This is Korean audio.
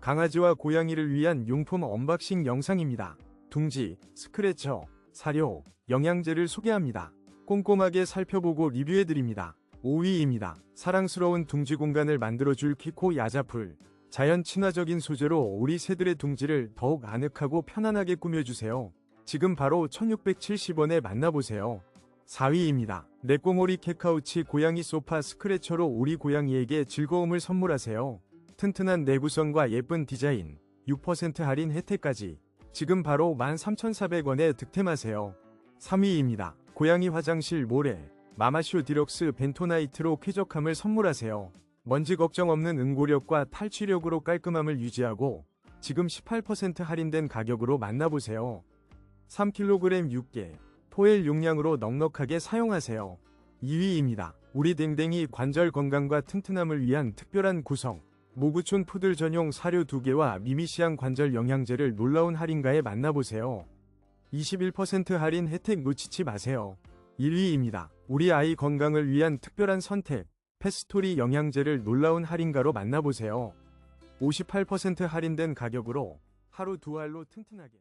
강아지와 고양이를 위한 용품 언박싱 영상입니다. 둥지, 스크래처, 사료, 영양제를 소개합니다. 꼼꼼하게 살펴보고 리뷰해드립니다. 5위입니다. 사랑스러운 둥지 공간을 만들어줄 키코 야자풀. 자연 친화적인 소재로 우리 새들의 둥지를 더욱 아늑하고 편안하게 꾸며주세요. 지금 바로 1670원에 만나보세요. 4위입니다. 내꼬모리 캣카우치 고양이 소파 스크래처로 우리 고양이에게 즐거움을 선물하세요. 튼튼한 내구성과 예쁜 디자인, 6% 할인 혜택까지 지금 바로 13,400원에 득템하세요. 3위입니다. 고양이 화장실 모래, 마마쇼 디럭스 벤토나이트로 쾌적함을 선물하세요. 먼지 걱정 없는 응고력과 탈취력으로 깔끔함을 유지하고 지금 18% 할인된 가격으로 만나보세요. 3kg 6개, 포엘 용량으로 넉넉하게 사용하세요. 2위입니다. 우리 댕댕이 관절 건강과 튼튼함을 위한 특별한 구성. 모구촌 푸들 전용 사료 2개와 미미시안 관절 영양제를 놀라운 할인가에 만나보세요. 21% 할인 혜택 놓치지 마세요. 1위입니다. 우리 아이 건강을 위한 특별한 선택. 패스토리 영양제를 놀라운 할인가로 만나보세요. 58% 할인된 가격으로 하루 두 알로 튼튼하게.